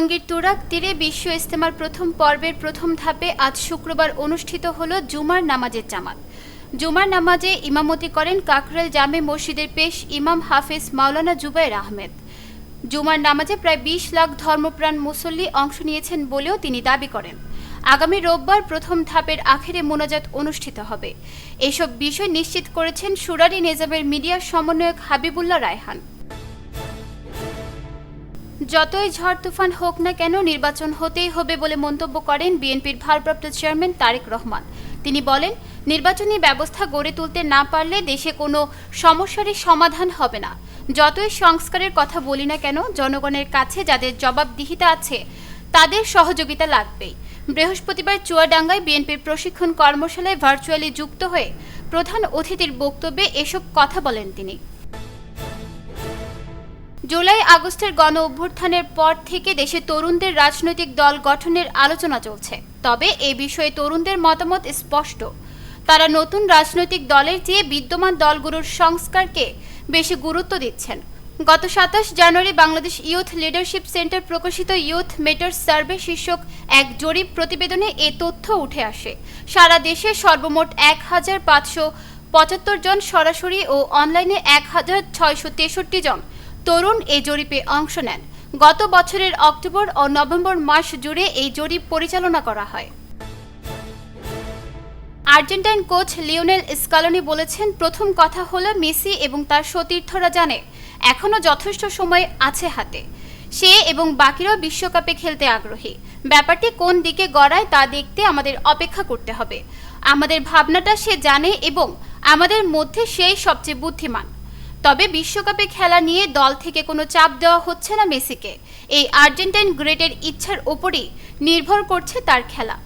টঙ্গীর তুরাক তীরে বিশ্ব ইস্তেমার প্রথম পর্বের প্রথম ধাপে আজ শুক্রবার অনুষ্ঠিত হল জুমার নামাজের জামাত। জুমার নামাজে ইমামতি করেন কাকরাল জামে মসজিদের পেশ ইমাম হাফেজ মাওলানা জুবাইর আহমেদ। জুমার নামাজে প্রায় বিশ লাখ ধর্মপ্রাণ মুসল্লি অংশ নিয়েছেন বলেও তিনি দাবি করেন। আগামী রোববার প্রথম ধাপের আখেরে মোনাজাত অনুষ্ঠিত হবে। এসব বিষয় নিশ্চিত করেছেন সুরারি নিজামের মিডিয়া সমন্বয়ক হাবিবুল্লাহ রায়হান। যতই ঝড় তুফান হোক না কেন নির্বাচন হতেই হবে বলে মন্তব্য করেন বিএনপির ভারপ্রাপ্ত চেয়ারম্যান তারেক রহমান। তিনি বলেন, নির্বাচনী ব্যবস্থা গড়ে তুলতে না পারলে দেশে কোনো সমস্যারই সমাধান হবে না। যতই সংস্কারের কথা বলি না কেন, জনগণের কাছে যাদের জবাবদিহিতা আছে, তাদের সহযোগিতা লাগবেই। বৃহস্পতিবার চুয়াডাঙ্গায় বিএনপির প্রশিক্ষণ কর্মশালায় ভার্চুয়ালি যুক্ত হয়ে প্রধান অতিথির বক্তব্যে এসব কথা বলেন তিনি। জুলাই আগস্টের গণ অভ্যুত্থানের পর থেকে দেশে তরুণদের রাজনৈতিক দল গঠনের আলোচনা চলছে। তবে এ বিষয়ে তরুণদের মতামত স্পষ্ট। তারা নতুন রাজনৈতিক দলের চেয়ে বিদ্যমান দলগুলোর সংস্কারকে বেশি গুরুত্ব দিচ্ছেন। গত সাতাশ জানুয়ারি বাংলাদেশ ইউথ লিডারশিপ সেন্টার প্রকাশিত ইউথ মেটার সার্ভে শীর্ষক এক জরিপ প্রতিবেদনে এ তথ্য উঠে আসে। সারা দেশে সর্বমোট এক হাজার পাঁচশো পঁচাত্তর জন সরাসরি ও অনলাইনে এক হাজার ছয়শো তেষট্টি জন তরুণ এই জরিপে অংশ নেন। গত বছরের অক্টোবর ও নভেম্বর মাস জুড়ে এই জরিপ পরিচালনা করা হয়। আর্জেন্টাইন কোচ লিওনেল স্কালনি বলেছেন, প্রথম কথা হলো মেসি এবং তার সতীর্থরা জানে এখনও যথেষ্ট সময় আছে হাতে। সে এবং বাকিরাও বিশ্বকাপে খেলতে আগ্রহী। ব্যাপারটি কোন দিকে গড়ায় তা দেখতে আমাদের অপেক্ষা করতে হবে। আমাদের ভাবনাটা সে জানে এবং আমাদের মধ্যে সেই সবচেয়ে বুদ্ধিমান। তবে বিশ্বকাপে খেলা নিয়ে দল থেকে কোনো চাপ দেওয়া হচ্ছে না মেসিকে। এই আর্জেন্টাইন গ্রেটের ইচ্ছার ওপরই নির্ভর করছে তার খেলা।